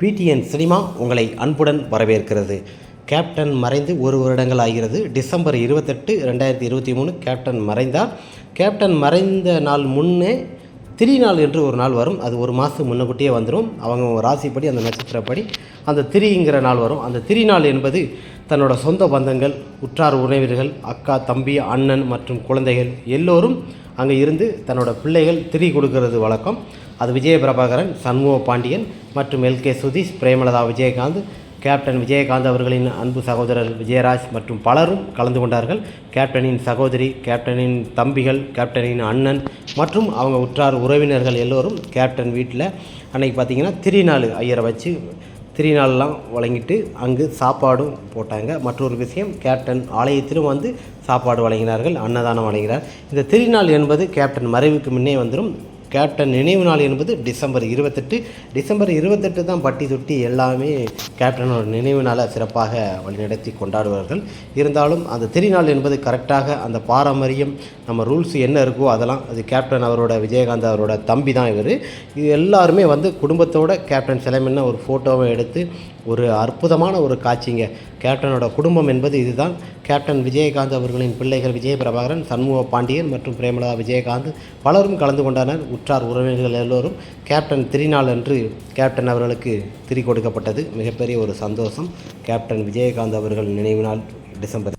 PTN cinema உங்களை அன்புடன் வரவேற்கிறது. கேப்டன் மறைந்து ஒரு வருடங்கள் ஆகிறது. டிசம்பர் இருபத்தெட்டு ரெண்டாயிரத்தி இருபத்தி மூணு கேப்டன் மறைந்தார். கேப்டன் மறைந்த நாள் முன்னே திரிநாள் என்று ஒரு நாள் வரும். அது ஒரு மாதம் முன்னக்கூட்டியே வந்துடும் அவங்க ராசிப்படி அந்த நட்சத்திரப்படி அந்த திரிங்கிற நாள் வரும். அந்த திரிநாள் என்பது தன்னோட சொந்த பந்தங்கள் உற்றார் உறவினர்கள் அக்கா தம்பி அண்ணன் மற்றும் குழந்தைகள் எல்லோரும் அங்கே இருந்து தன்னோட பிள்ளைகள் திரி கொடுக்கறது வழக்கம். அது விஜய பிரபாகரன் சண்முக பாண்டியன் மற்றும் L K Sudhish Premalatha Vijayakanth captain Vijayakanth அவர்களின் அன்பு சகோதரர் விஜயராஜ் மற்றும் பலரும் கலந்து கொண்டார்கள். கேப்டனின் சகோதரி கேப்டனின் தம்பிகள் கேப்டனின் அண்ணன் மற்றும் அவங்க உற்றார் உறவினர்கள் எல்லோரும் கேப்டன் வீட்டில் அன்னைக்கு பார்த்தீங்கன்னா திருநாள் ஐயரை வச்சு திருநாள்லாம் வழங்கிட்டு அங்கு சாப்பாடும் போட்டாங்க. மற்றொரு விஷயம் கேப்டன் ஆலயத்திலும் வந்து சாப்பாடு வழங்கினார்கள் அன்னதானம் வழங்கினார். இந்த திருநாள் என்பது கேப்டன் மறைவுக்கு முன்னே வந்துடும் கேப்டன் நினைவு நாள் என்பது டிசம்பர் இருபத்தெட்டு. டிசம்பர் இருபத்தெட்டு தான் பட்டி தொட்டி எல்லாமே கேப்டனோட நினைவு நாளை சிறப்பாக வழிநடத்தி கொண்டாடுவார்கள். இருந்தாலும் அந்த திருநாள் என்பது கரெக்டாக அந்த பாரம்பரியம் நம்ம ரூல்ஸ் என்ன இருக்கோ அதெல்லாம் அது கேப்டன் அவரோட விஜயகாந்த் அவரோட தம்பி தான் இவர். இது எல்லாருமே வந்து குடும்பத்தோட கேப்டன் சிலைமின்ன ஒரு ஃபோட்டோவை எடுத்து ஒரு அற்புதமான ஒரு காட்சிங்க. கேப்டனோட குடும்பம் என்பது இதுதான். கேப்டன் விஜயகாந்த் அவர்களின் பிள்ளைகள் விஜய பிரபாகரன் சண்முக பாண்டியன் மற்றும் பிரேமலதா விஜயகாந்த் பலரும் கலந்து கொண்டனர். உற்றார் உறவினர்கள் எல்லோரும் கேப்டன் திருநாள் அன்று கேப்டன் அவர்களுக்கு திரி கொடுக்கப்பட்டது மிகப்பெரிய ஒரு சந்தோஷம். கேப்டன் விஜயகாந்த் அவர்கள் நினைவு நாள் டிசம்பர்